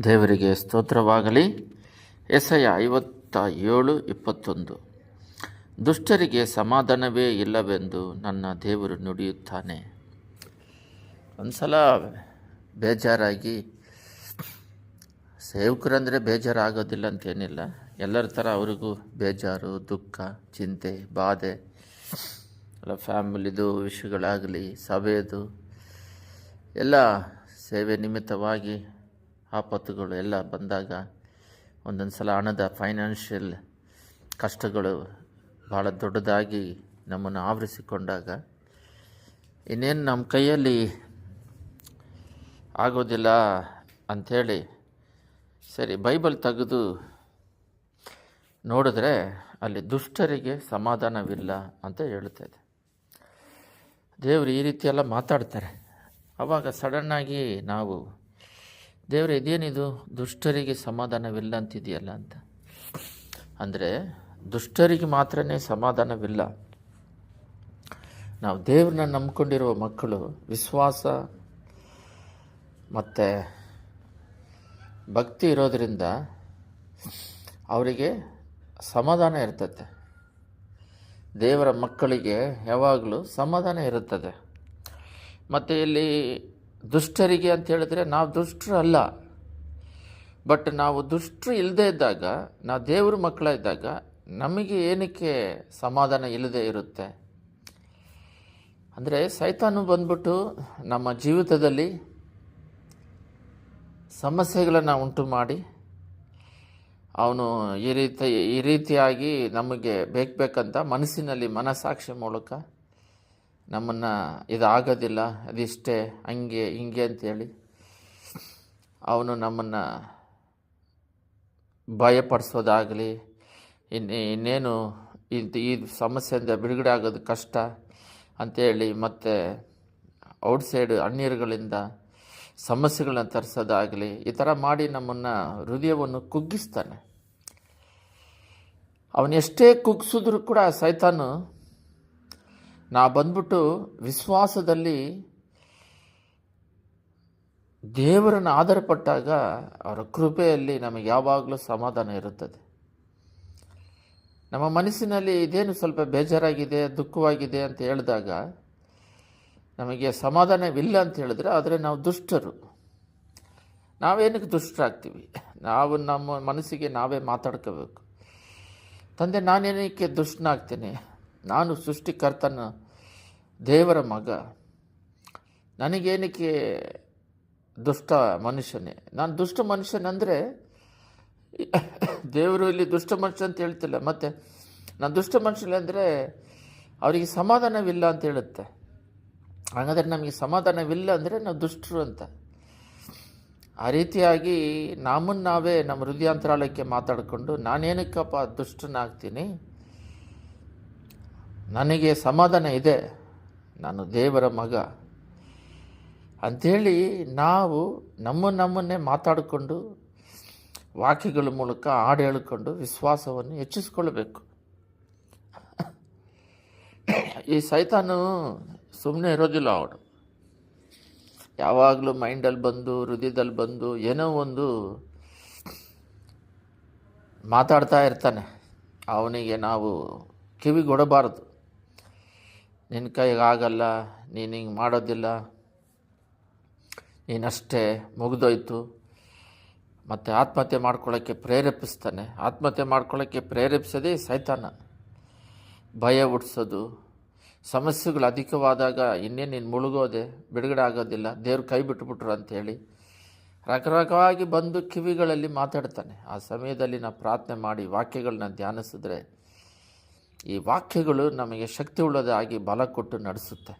ದೇವರಿಗೆ ಸ್ತೋತ್ರವಾಗಲಿ. ಎಸಯ ಐವತ್ತ ಏಳು, ಇಪ್ಪತ್ತೊಂದು. ದುಷ್ಟರಿಗೆ ಸಮಾಧಾನವೇ ಇಲ್ಲವೆಂದು ನನ್ನ ದೇವರು ನುಡಿಯುತ್ತಾನೆ. ಒಂದು ಸಲ ಬೇಜಾರಾಗಿ ಸೇವಕರಂದರೆ ಬೇಜಾರಾಗೋದಿಲ್ಲ ಅಂತೇನಿಲ್ಲ. ಎಲ್ಲರ ಥರ ಅವ್ರಿಗೂ ಬೇಜಾರು, ದುಃಖ, ಚಿಂತೆ, ಬಾಧೆ, ಎಲ್ಲ ಫ್ಯಾಮಿಲಿದು ವಿಷಯಗಳಾಗಲಿ ಸಭೆಯದು ಎಲ್ಲ ಸೇವೆ ನಿಮಿತ್ತವಾಗಿ ಆಪತ್ತುಗಳು ಎಲ್ಲ ಬಂದಾಗ ಒಂದೊಂದು ಸಲ ಹಣದ ಫೈನಾನ್ಷಿಯಲ್ ಕಷ್ಟಗಳು ಭಾಳ ದೊಡ್ಡದಾಗಿ ನಮ್ಮನ್ನು ಆವರಿಸಿಕೊಂಡಾಗ ಇನ್ನೇನು ನಮ್ಮ ಕೈಯಲ್ಲಿ ಆಗೋದಿಲ್ಲ ಅಂಥೇಳಿ ಸರಿ ಬೈಬಲ್ ತೆಗೆದು ನೋಡಿದ್ರೆ ಅಲ್ಲಿ ದುಷ್ಟರಿಗೆ ಸಮಾಧಾನವಿಲ್ಲ ಅಂತ ಹೇಳುತ್ತೆ ದೇವರು ಈ ರೀತಿಯೆಲ್ಲ ಮಾತಾಡ್ತಾರೆ. ಆವಾಗ ಸಡನ್ನಾಗಿ ನಾವು ದೇವರು, ಇದೇನಿದು? ದುಷ್ಟರಿಗೆ ಸಮಾಧಾನವಿಲ್ಲ ಅಂತಿದೆಯಲ್ಲ ಅಂತ. ಅಂದರೆ ದುಷ್ಟರಿಗೆ ಮಾತ್ರನೇ ಸಮಾಧಾನವಿಲ್ಲ. ನಾವು ದೇವ್ರನ್ನ ನಂಬ್ಕೊಂಡಿರುವ ಮಕ್ಕಳು, ವಿಶ್ವಾಸ ಮತ್ತು ಭಕ್ತಿ ಇರೋದರಿಂದ ಅವರಿಗೆ ಸಮಾಧಾನ ಇರ್ತದೆ. ದೇವರ ಮಕ್ಕಳಿಗೆ ಯಾವಾಗಲೂ ಸಮಾಧಾನ ಇರುತ್ತದೆ. ಮತ್ತು ಇಲ್ಲಿ ದುಷ್ಟರಿಗೆ ಅಂತ ಹೇಳಿದ್ರೆ ನಾವು ದುಷ್ಟರು ಅಲ್ಲ ಬಟ್ ನಾವು ದುಷ್ಟರು ಇಲ್ಲದೇ ಇದ್ದಾಗ, ನಾವು ದೇವ್ರ ಮಕ್ಕಳಿದ್ದಾಗ ನಮಗೆ ಏನಕ್ಕೆ ಸಮಾಧಾನ ಇಲ್ಲದೆ ಇರುತ್ತೆ? ಅಂದರೆ ಸೈತಾನು ಬಂದ್ಬಿಟ್ಟು ನಮ್ಮ ಜೀವಿತದಲ್ಲಿ ಸಮಸ್ಯೆಗಳನ್ನು ಉಂಟು ಮಾಡಿ, ಅವನು ಈ ರೀತಿ, ಈ ರೀತಿಯಾಗಿ ನಮಗೆ ಬೇಕು ಬೇಕಂತ ಮನಸ್ಸಿನಲ್ಲಿ ಮನಸ್ಸಾಕ್ಷಿ ಮೂಲಕ ನಮ್ಮನ್ನು ಇದಾಗೋದಿಲ್ಲ, ಅದಿಷ್ಟೇ, ಹಂಗೆ, ಹಿಂಗೆ ಅಂತೇಳಿ ಅವನು ನಮ್ಮನ್ನು ಭಯಪಡಿಸೋದಾಗಲಿ, ಇನ್ನು, ಇನ್ನೇನು ಇದು ಈ ಸಮಸ್ಯೆಯಿಂದ ಬಿಡುಗಡೆ ಆಗೋದು ಕಷ್ಟ ಅಂಥೇಳಿ ಮತ್ತು ಔಟ್ಸೈಡ್ ಅಣ್ಣೀರುಗಳಿಂದ ಸಮಸ್ಯೆಗಳನ್ನ ತರಿಸೋದಾಗಲಿ, ಈ ಥರ ಮಾಡಿ ನಮ್ಮನ್ನು ಹೃದಯವನ್ನು ಕುಗ್ಗಿಸ್ತಾನೆ. ಅವನೆಷ್ಟೇ ಕುಗ್ಗಿಸಿದ್ರೂ ಕೂಡ ಸೈತಾನು ನಾ ಬಂದ್ಬಿಟ್ಟು ವಿಶ್ವಾಸದಲ್ಲಿ ದೇವರನ್ನು ಆಧಾರಪಟ್ಟಾಗ ಅವರ ಕೃಪೆಯಲ್ಲಿ ನಮಗೆ ಯಾವಾಗಲೂ ಸಮಾಧಾನ ಇರುತ್ತದೆ. ನಮ್ಮ ಮನಸ್ಸಿನಲ್ಲಿ ಇದೇನು ಸ್ವಲ್ಪ ಬೇಜಾರಾಗಿದೆ, ದುಃಖವಾಗಿದೆ ಅಂತ ಹೇಳಿದಾಗ ನಮಗೆ ಸಮಾಧಾನವಿಲ್ಲ ಅಂತ ಹೇಳಿದ್ರೆ ಆದರೆ ನಾವು ದುಷ್ಟರು. ನಾವೇನಕ್ಕೆ ದುಷ್ಟರಾಗ್ತೀವಿ? ನಾವು ನಮ್ಮ ಮನಸ್ಸಿಗೆ ನಾವೇ ಮಾತಾಡ್ಕೋಬೇಕು. ತಂದೆ, ನಾನೇನಕ್ಕೆ ದುಷ್ಟನಾಗ್ತೀನಿ? ನಾನು ಸೃಷ್ಟಿಕರ್ತನ ದೇವರ ಮಗ. ನನಗೇನಕ್ಕೆ ದುಷ್ಟ ಮನುಷ್ಯನೇ? ನಾನು ದುಷ್ಟ ಮನುಷ್ಯನಂದರೆ ದೇವರು ಇಲ್ಲಿ ದುಷ್ಟ ಮನುಷ್ಯ ಅಂತ ಹೇಳ್ತಿಲ್ಲ. ಮತ್ತು ನಾನು ದುಷ್ಟ ಮನುಷ್ಯನೇ ಅಂದರೆ ಅವರಿಗೆ ಸಮಾಧಾನವಿಲ್ಲ ಅಂತ ಹೇಳುತ್ತೆ. ಹಾಗಾದರೆ ನಮಗೆ ಸಮಾಧಾನವಿಲ್ಲ ಅಂದರೆ ನಾವು ದುಷ್ಟರು ಅಂತ. ಆ ರೀತಿಯಾಗಿ ನಮ್ಮನ್ನು ನಾವೇ ನಮ್ಮ ಹೃದಯಾಂತರಾಳಕ್ಕೆ ಮಾತಾಡಿಕೊಂಡು ನಾನೇನಕ್ಕಪ್ಪ ದುಷ್ಟನಾಗ್ತೀನಿ? ನನಗೆ ಸಮಾಧಾನ ಇದೆ. ನಾನು ದೇವರ ಮಗ. ಅಂಥೇಳಿ ನಾವು ನಮ್ಮ ನಮ್ಮನ್ನೇ ಮಾತಾಡಿಕೊಂಡು ವಾಕ್ಯಗಳ ಮೂಲಕ ಹಾಡು ಹೇಳಿಕೊಂಡು ವಿಶ್ವಾಸವನ್ನು ಹೆಚ್ಚಿಸ್ಕೊಳ್ಬೇಕು ಈ ಸೈತಾನು ಸುಮ್ಮನೆ ಇರೋದಿಲ್ಲ ಅವಳು ಯಾವಾಗಲೂ ಮೈಂಡಲ್ಲಿ ಬಂದು, ಹೃದಯದಲ್ಲಿ ಬಂದು, ಏನೋ ಒಂದು ಮಾತಾಡ್ತಾ ಇರ್ತಾನೆ. ಅವನಿಗೆ ನಾವು ಕಿವಿಗೊಡಬಾರ್ದು. ನಿನ್ನ ಕೈಗೆ ಆಗಲ್ಲ ನೀನು ಹಿಂಗೆ ಮಾಡೋದಿಲ್ಲ. ನೀನಷ್ಟೇ ಮುಗಿದೋಯ್ತು. ಮತ್ತು ಆತ್ಮಹತ್ಯೆ ಮಾಡ್ಕೊಳ್ಳೋಕ್ಕೆ ಪ್ರೇರೇಪಿಸ್ತಾನೆ. ಆತ್ಮಹತ್ಯೆ ಮಾಡ್ಕೊಳ್ಳೋಕ್ಕೆ ಪ್ರೇರೇಪಿಸೋದೇ ಸೈತಾನ. ಭಯ ಹುಟ್ಟಿಸೋದು ಸಮಸ್ಯೆಗಳು ಅಧಿಕವಾದಾಗ ಇನ್ನೇನು ನೀನು ಮುಳುಗೋದೆ, ಬಿಡುಗಡೆ ಆಗೋದಿಲ್ಲ. ದೇವ್ರು ಕೈ ಬಿಟ್ಟುಬಿಟ್ರು ಅಂಥೇಳಿ ರಕರಕವಾಗಿ ಬಂದು ಕಿವಿಗಳಲ್ಲಿ ಮಾತಾಡ್ತಾನೆ. ಆ ಸಮಯದಲ್ಲಿ ನಾವು ಪ್ರಾರ್ಥನೆ ಮಾಡಿ ವಾಕ್ಯಗಳನ್ನ ಧ್ಯಾನಿಸಿದ್ರೆ ಈ ವಾಕ್ಯಗಳು ನಮಗೆ ಶಕ್ತಿ ಉಳ್ಳದಾಗಿ ಬಲ ಕೊಟ್ಟು ನಡೆಸುತ್ತೆ.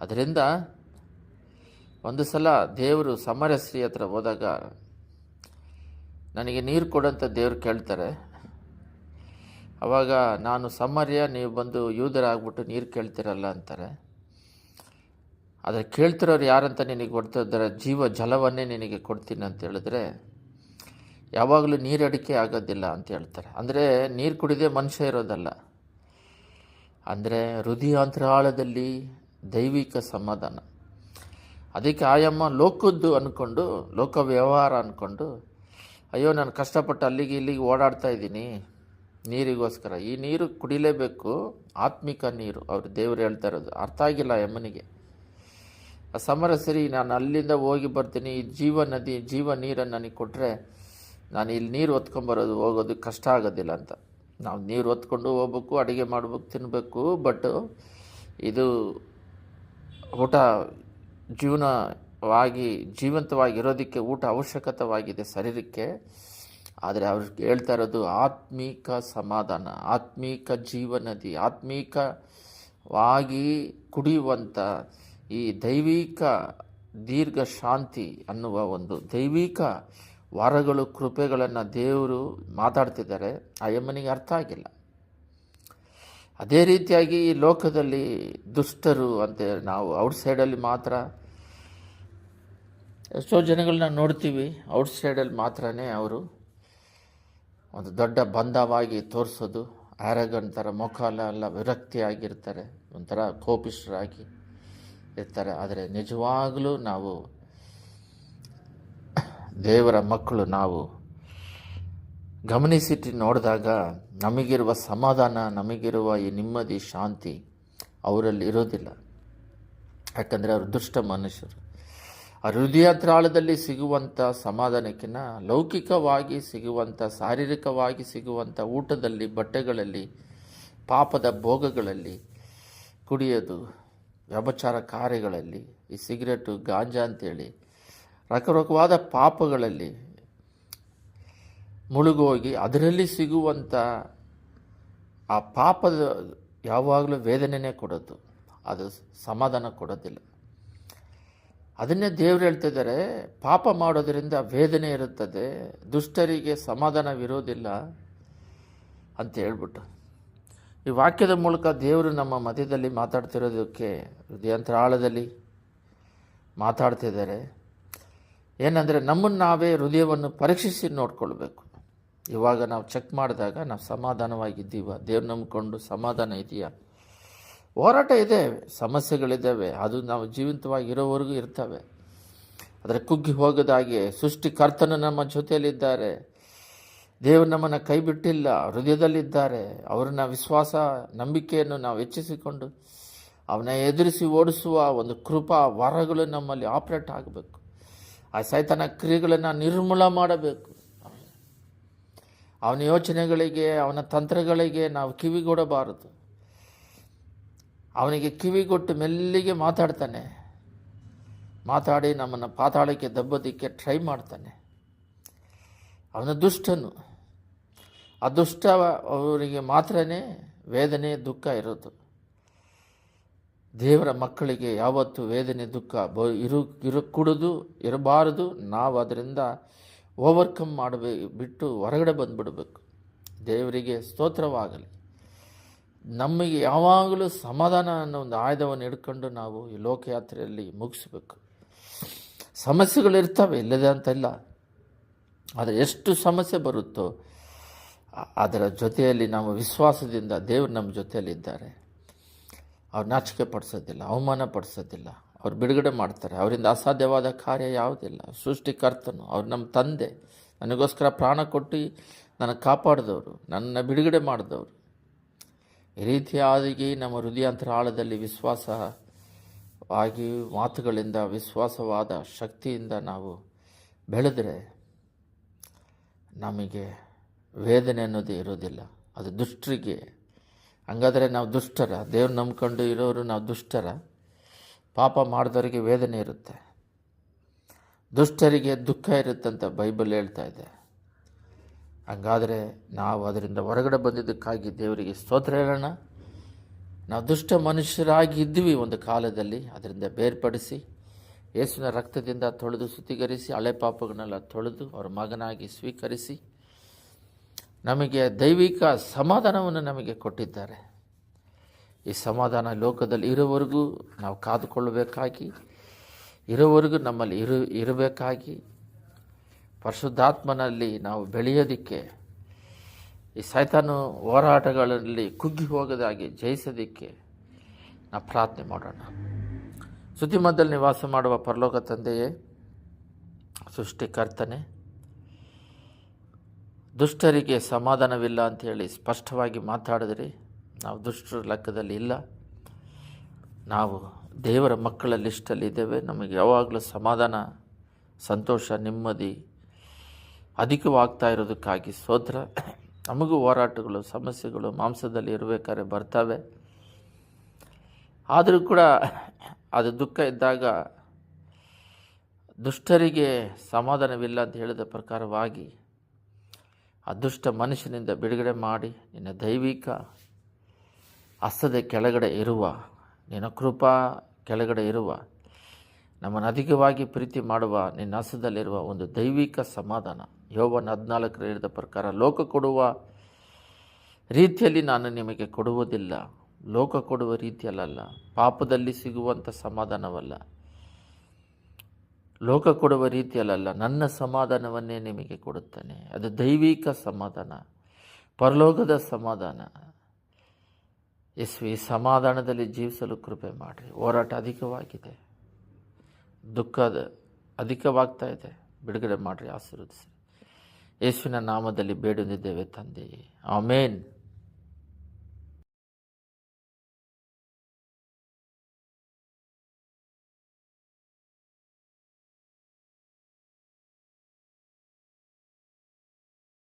ಅದರಿಂದ ಒಂದು ಸಲ ದೇವರು ಸಮರಶ್ರೀ ಹತ್ರ ಹೋದಾಗ ನನಗೆ ನೀರು ಕೊಡೋಂಥ ದೇವರು ಕೇಳ್ತಾರೆ. ಅವಾಗ ನಾನು ಸಮರ್ಯ, ನೀವು ಬಂದು ಯೂದರಾಗ್ಬಿಟ್ಟು ನೀರು ಕೇಳ್ತಿರಲ್ಲ ಅಂತಾರೆ. ಆದರೆ ಕೇಳ್ತಿರೋರು ಯಾರಂತ ನಿನಗೆ ಕೊಡ್ತಿದ್ದಾರೆ ಜೀವ ಜಲವನ್ನೇ ನಿನಗೆ ಕೊಡ್ತೀನಿ ಅಂತ ಹೇಳಿದ್ರೆ ಯಾವಾಗಲೂ ನೀರು ಅಡಿಕೆ ಆಗೋದಿಲ್ಲ ಅಂತ ಹೇಳ್ತಾರೆ. ಅಂದರೆ ನೀರು ಕುಡಿದೇ ಮನುಷ್ಯ ಇರೋದಲ್ಲ. ಅಂದರೆ ಹೃದಯಾಂತರಾಳದಲ್ಲಿ ದೈವಿಕ ಸಮಾಧಾನ. ಅದಕ್ಕೆ ಆಯಮ್ಮ ಲೋಕದ್ದು ಅಂದ್ಕೊಂಡು ಲೋಕ ವ್ಯವಹಾರ ಅಂದ್ಕೊಂಡು ಅಯ್ಯೋ ನಾನು ಕಷ್ಟಪಟ್ಟು ಅಲ್ಲಿಗೆ ಇಲ್ಲಿಗೆ ಓಡಾಡ್ತಾ ಇದ್ದೀನಿ, ನೀರಿಗೋಸ್ಕರ. ಈ ನೀರು ಕುಡಿಲೇಬೇಕು, ಆತ್ಮಿಕ ನೀರು. ಅವರು ದೇವರು ಹೇಳ್ತಾ ಇರೋದು. ಅರ್ಥ ಆಗಿಲ್ಲ ಯಮ್ಮನಿಗೆ ಆ ಸಮರ ಸರಿ ನಾನು ಅಲ್ಲಿಂದ ಹೋಗಿ ಬರ್ತೀನಿ. ಈ ಜೀವ ನದಿ, ಜೀವ ನೀರನ್ನು ನನಗೆ ಕೊಟ್ಟರೆ ನಾನು ಇಲ್ಲಿ ನೀರು ಹೊತ್ಕೊಂಬರೋದು ಹೋಗೋದು ಕಷ್ಟ ಆಗೋದಿಲ್ಲ ಅಂತ. ನಾವು ನೀರು ಹೊತ್ಕೊಂಡು ಹೋಗ್ಬೇಕು, ಅಡುಗೆ ಮಾಡ್ಬೇಕು ತಿನ್ನಬೇಕು ಬಟ್ ಇದು ಊಟ ಜೀವನವಾಗಿ, ಜೀವಂತವಾಗಿರೋದಕ್ಕೆ ಊಟ ಅವಶ್ಯಕತವಾಗಿದೆ ಶರೀರಕ್ಕೆ. ಆದರೆ ಅವ್ರು ಹೇಳ್ತಾ ಇರೋದು ಆತ್ಮೀಕ ಸಮಾಧಾನ, ಆತ್ಮೀಕ ಜೀವನದಿ, ಆತ್ಮೀಕವಾಗಿ ಕುಡಿಯುವಂಥ ಈ ದೈವಿಕ ದೀರ್ಘ ಶಾಂತಿ ಅನ್ನುವ ಒಂದು ದೈವಿಕ ವರಗಳು, ಕೃಪೆಗಳನ್ನು ದೇವರು ಮಾತಾಡ್ತಿದ್ದಾರೆ. ಆ ಯಮ್ಮನಿಗೆ ಅರ್ಥ ಆಗಿಲ್ಲ. ಅದೇ ರೀತಿಯಾಗಿ ಈ ಲೋಕದಲ್ಲಿ ದುಷ್ಟರು ಅಂತ ನಾವು ಔಟ್ ಸೈಡಲ್ಲಿ ಮಾತ್ರ, ಎಷ್ಟೋ ಜನಗಳನ್ನ ನೋಡ್ತೀವಿ, ಔಟ್ ಸೈಡಲ್ಲಿ ಮಾತ್ರನೇ ಅವರು ಒಂದು ದೊಡ್ಡ ಬಂಧವಾಗಿ ತೋರಿಸೋದು ಆರಗನ್ ಥರ ಮುಖ ಎಲ್ಲ ವಿರಕ್ತಿಯಾಗಿರ್ತಾರೆ, ಒಂಥರ ಕೋಪಿಷ್ಠರಾಗಿ ಇರ್ತಾರೆ. ಆದರೆ ನಿಜವಾಗಲೂ ನಾವು ದೇವರ ಮಕ್ಕಳು ನಾವು ಗಮನಿಸಿಟ್ಟು ನೋಡಿದಾಗ ನಮಗಿರುವ ಸಮಾಧಾನ, ನಮಗಿರುವ ಈ ನೆಮ್ಮದಿ, ಶಾಂತಿ ಅವರಲ್ಲಿ ಇರೋದಿಲ್ಲ. ಯಾಕಂದರೆ ಅವರು ದುಷ್ಟ ಮನುಷ್ಯರು. ಆ ಹೃದಯತ್ರಾಳದಲ್ಲಿ ಸಿಗುವಂಥ ಸಮಾಧಾನಕ್ಕಿಂತ ಲೌಕಿಕವಾಗಿ ಸಿಗುವಂಥ ಶಾರೀರಿಕವಾಗಿ ಸಿಗುವಂಥ ಊಟದಲ್ಲಿ, ಬಟ್ಟೆಗಳಲ್ಲಿ, ಪಾಪದ ಭೋಗಗಳಲ್ಲಿ, ಕುಡಿಯೋದು, ವ್ಯಭಚಾರ ಕಾರ್ಯಗಳಲ್ಲಿ, ಈ ಸಿಗರೇಟು, ಗಾಂಜಾ ಅಂತೇಳಿ ರಕರಕವಾದ ಪಾಪಗಳಲ್ಲಿ ಮುಳುಗೋಗಿ ಅದರಲ್ಲಿ ಸಿಗುವಂಥ ಆ ಪಾಪದ ಯಾವಾಗಲೂ ವೇದನೆನೇ ಕೊಡೋದು, ಅದು ಸಮಾಧಾನ ಕೊಡೋದಿಲ್ಲ. ಅದನ್ನೇ ದೇವರು ಹೇಳ್ತಿದ್ದಾರೆ ಪಾಪ ಮಾಡೋದರಿಂದ ವೇದನೆ ಇರುತ್ತದೆ, ದುಷ್ಟರಿಗೆ ಸಮಾಧಾನವಿರೋದಿಲ್ಲ ಅಂತ ಹೇಳ್ಬಿಟ್ಟು. ಈ ವಾಕ್ಯದ ಮೂಲಕ ದೇವರು ನಮ್ಮ ಮಧ್ಯದಲ್ಲಿ ಮಾತಾಡ್ತಿರೋದಕ್ಕೆ, ಹೃದಯಾಂತರಾಳದಲ್ಲಿ ಮಾತಾಡ್ತಿದ್ದಾರೆ. ಏನಂದರೆ ನಮ್ಮನ್ನು ನಾವೇ ಹೃದಯವನ್ನು ಪರೀಕ್ಷಿಸಿ ನೋಡ್ಕೊಳ್ಬೇಕು. ಇವಾಗ ನಾವು ಚೆಕ್ ಮಾಡಿದಾಗ ನಾವು ಸಮಾಧಾನವಾಗಿದ್ದೀವ. ದೇವ್ರು ನಂಬಿಕೊಂಡು ಸಮಾಧಾನ ಇದೆಯಾ? ಹೋರಾಟ ಇದೆ, ಸಮಸ್ಯೆಗಳಿದ್ದಾವೆ, ಅದು ನಾವು ಜೀವಂತವಾಗಿ ಇರೋವರೆಗೂ ಇರ್ತವೆ. ಆದರೆ ಕುಗ್ಗಿ ಹೋಗದಾಗೆ ಸೃಷ್ಟಿಕರ್ತನು ನಮ್ಮ ಜೊತೆಯಲ್ಲಿದ್ದಾರೆ. ದೇವರು ನಮ್ಮನ್ನು ಕೈ ಬಿಟ್ಟಿಲ್ಲ ಹೃದಯದಲ್ಲಿದ್ದಾರೆ. ಅವರನ್ನ ವಿಶ್ವಾಸ, ನಂಬಿಕೆಯನ್ನು ನಾವು ಹೆಚ್ಚಿಸಿಕೊಂಡು ಅವನ ಎದುರಿಸಿ ಓಡಿಸುವ ಒಂದು ಕೃಪಾ, ವರಗಳು ನಮ್ಮಲ್ಲಿ ಆಪ್ರೇಟ್ ಆಗಬೇಕು. ಆ ಸೈತನ ಕ್ರಿಯೆಗಳನ್ನು ನಿರ್ಮೂಲ ಮಾಡಬೇಕು. ಅವನ ಯೋಚನೆಗಳಿಗೆ, ಅವನ ತಂತ್ರಗಳಿಗೆ ನಾವು ಕಿವಿಗೊಡಬಾರದು ಅವನಿಗೆ ಕಿವಿಗೊಟ್ಟು ಮೆಲ್ಲಿಗೆ ಮಾತಾಡ್ತಾನೆ. ಮಾತಾಡಿ ನಮ್ಮನ್ನು ಪಾತಾಳಕ್ಕೆ ದಬ್ಬೋದಿಕ್ಕೆ ಟ್ರೈ ಮಾಡ್ತಾನೆ. ಅವನ ದುಷ್ಟನು. ಆ ದುಷ್ಟ ಅವರಿಗೆ ಮಾತ್ರನೇ ವೇದನೆ ದುಃಖ ಇರೋದು. ದೇವರ ಮಕ್ಕಳಿಗೆ ಯಾವತ್ತು ವೇದನೆ ದುಃಖ ಬ ಇರು ಇರು ಇರಬಾರದು. ನಾವು ಅದರಿಂದ ಓವರ್ಕಮ್ ಮಾಡಬೇ, ಬಿಟ್ಟು ಹೊರಗಡೆ ಬಂದುಬಿಡಬೇಕು. ದೇವರಿಗೆ ಸ್ತೋತ್ರವಾಗಲಿ. ನಮಗೆ ಯಾವಾಗಲೂ ಸಮಾಧಾನ ಅನ್ನೋ ಒಂದು ಆಯುಧವನ್ನು ಹಿಡ್ಕೊಂಡು ನಾವು ಈ ಲೋಕಯಾತ್ರೆಯಲ್ಲಿ ಮುಗಿಸ್ಬೇಕು. ಸಮಸ್ಯೆಗಳಿರ್ತವೆ, ಇಲ್ಲದೆ ಅಂತಲ್ಲ. ಆದರೆ ಎಷ್ಟು ಸಮಸ್ಯೆ ಬರುತ್ತೋ ಅದರ ಜೊತೆಯಲ್ಲಿ ನಾವು ವಿಶ್ವಾಸದಿಂದ ದೇವರು ನಮ್ಮ ಜೊತೆಯಲ್ಲಿದ್ದಾರೆ. ಅವ್ರು ನಾಚಿಕೆ ಪಡಿಸೋದಿಲ್ಲ, ಅವಮಾನ ಪಡಿಸೋದಿಲ್ಲ. ಅವ್ರು ಬಿಡುಗಡೆ ಮಾಡ್ತಾರೆ. ಅವರಿಂದ ಅಸಾಧ್ಯವಾದ ಕಾರ್ಯ ಯಾವುದಿಲ್ಲ. ಸೃಷ್ಟಿಕರ್ತನು, ಅವ್ರು ನಮ್ಮ ತಂದೆ. ನನಗೋಸ್ಕರ ಪ್ರಾಣ ಕೊಟ್ಟು ನನಗೆ ಕಾಪಾಡಿದವರು, ನನ್ನ ಬಿಡುಗಡೆ ಮಾಡಿದವರು. ಈ ರೀತಿಯಾಗಿ ನಮ್ಮ ಹೃದಯಾಂತರಾಳದಲ್ಲಿ ವಿಶ್ವಾಸವಾಗಿ ಮಾತುಗಳಿಂದ ವಿಶ್ವಾಸವಾದ ಶಕ್ತಿಯಿಂದ ನಾವು ಬೆಳೆದರೆ ನಮಗೆ ವೇದನೆ ಅನ್ನೋದು ಇರೋದಿಲ್ಲ. ಅದು ದುಷ್ಟರಿಗೆ ಹಂಗಾದರೆ ನಾವು ದುಷ್ಟರ, ದೇವ್ರು ನಂಬ್ಕೊಂಡು ಇರೋರು ನಾವು ದುಷ್ಟರ. ಪಾಪ ಮಾಡಿದವರಿಗೆ ವೇದನೆ ಇರುತ್ತೆ. ದುಷ್ಟರಿಗೆ ದುಃಖ ಇರುತ್ತಂತ ಬೈಬಲ್ ಹೇಳ್ತಾ ಇದೆ. ಹಂಗಾದರೆ ನಾವು ಅದರಿಂದ ಹೊರಗಡೆ ಬಂದಿದ್ದಕ್ಕಾಗಿ ದೇವರಿಗೆ ಸ್ತೋತ್ರ ಹೇಳೋಣ. ನಾವು ದುಷ್ಟ ಮನುಷ್ಯರಾಗಿ ಇದ್ವಿ ಒಂದು ಕಾಲದಲ್ಲಿ, ಅದರಿಂದ ಬೇರ್ಪಡಿಸಿ, ಯೇಸುವಿನ ರಕ್ತದಿಂದ ತೊಳೆದು ಶುದ್ಧೀಕರಿಸಿ ಹಳೆ ಪಾಪಗಳನ್ನೆಲ್ಲ ತೊಳೆದು ಅವರ ಮಗನಾಗಿ ಸ್ವೀಕರಿಸಿ ನಮಗೆ ದೈವಿಕ ಸಮಾಧಾನವನ್ನು ನಮಗೆ ಕೊಟ್ಟಿದ್ದಾರೆ. ಈ ಸಮಾಧಾನ ಲೋಕದಲ್ಲಿ ಇರೋವರೆಗೂ ನಾವು ಕಾದುಕೊಳ್ಳಬೇಕಾಗಿ ಇರೋವರೆಗೂ ನಮ್ಮಲ್ಲಿ ಇರು, ಇರಬೇಕಾಗಿ, ಪರಿಶುದ್ಧಾತ್ಮನಲ್ಲಿ ನಾವು ಬೆಳೆಯೋದಕ್ಕೆ, ಈ ಸೈತಾನು ಹೋರಾಟಗಳಲ್ಲಿ ಕುಗ್ಗಿ ಹೋಗದಾಗಿ ಜಯಿಸೋದಕ್ಕೆ ನಾವು ಪ್ರಾರ್ಥನೆ ಮಾಡೋಣ. ಸುದ್ದಿಮದಲ್ಲಿ ನಿವಾಸ ಮಾಡುವ ಪರಲೋಕ ತಂದೆಯೇ, ಸೃಷ್ಟಿಕರ್ತನೆ ದುಷ್ಟರಿಗೆ ಸಮಾಧಾನವಿಲ್ಲ ಅಂಥೇಳಿ ಸ್ಪಷ್ಟವಾಗಿ ಮಾತಾಡಿದ್ರಿ ನಾವು ದುಷ್ಟರ ಲೆಕ್ಕದಲ್ಲಿ ಇಲ್ಲ. ನಾವು ದೇವರ ಮಕ್ಕಳ ಲಿಸ್ಟಲ್ಲಿ ಇದ್ದೇವೆ. ನಮಗೆ ಯಾವಾಗಲೂ ಸಮಾಧಾನ, ಸಂತೋಷ, ನೆಮ್ಮದಿ ಅಧಿಕವಾಗ್ತಾ ಇರೋದಕ್ಕಾಗಿ ಸ್ತೋತ್ರ. ನಮಗೂ ಹೋರಾಟಗಳು, ಸಮಸ್ಯೆಗಳು ಮಾಂಸದಲ್ಲಿ ಇರಬೇಕಾದ್ರೆ ಬರ್ತವೆ. ಆದರೂ ಕೂಡ ಅದು ದುಃಖ ಇದ್ದಾಗ ದುಷ್ಟರಿಗೆ ಸಮಾಧಾನವಿಲ್ಲ ಅಂತ ಹೇಳಿದ ಪ್ರಕಾರವಾಗಿ ಆ ದುಷ್ಟ ಮನುಷ್ಯನಿಂದ ಬಿಡುಗಡೆ ಮಾಡಿ, ನಿನ್ನ ದೈವಿಕ ಹಸ್ತದ ಕೆಳಗಡೆ ಇರುವ, ನಿನ್ನ ಕೃಪಾ ಕೆಳಗಡೆ ಇರುವ, ನಮ್ಮನ್ನು ಅಧಿಕವಾಗಿ ಪ್ರೀತಿ ಮಾಡುವ, ನಿನ್ನ ಹಸ್ತದಲ್ಲಿರುವ ಒಂದು ದೈವಿಕ ಸಮಾಧಾನ. ಯೋವನ ಹದಿನಾಲ್ಕರ ಹೇಳಿದ ಪ್ರಕಾರ, ಲೋಕ ಕೊಡುವ ರೀತಿಯಲ್ಲಿ ನಾನು ನಿಮಗೆ ಕೊಡುವುದಿಲ್ಲ. ಲೋಕ ಕೊಡುವ ರೀತಿಯಲ್ಲ ಪಾಪದಲ್ಲಿ ಸಿಗುವಂಥ ಸಮಾಧಾನವಲ್ಲ. ಲೋಕ ಕೊಡುವ ರೀತಿಯಲ್ಲ ನನ್ನ ಸಮಾಧಾನವನ್ನೇ ನಿಮಗೆ ಕೊಡುತ್ತೇನೆ. ಅದು ದೈವಿಕ ಸಮಾಧಾನ, ಪರಲೋಕದ ಸಮಾಧಾನ. ಈ ಸಮಾಧಾನದಲ್ಲಿ ಜೀವಿಸಲು ಕೃಪೆ ಮಾಡಿರಿ. ಹೋರಾಟ ಅಧಿಕವಾಗಿದೆ. ದುಃಖದ ಅಧಿಕವಾಗ್ತಾ ಇದೆ. ಬಿಡುಗಡೆ ಮಾಡಿರಿ ಆಶೀರ್ವದಿಸಿ ಯೇಸುವಿನ ನಾಮದಲ್ಲಿ ಬೇಡುತ್ತಿದ್ದೇವೆ ತಂದೆಯೇ ಆಮೇನ್.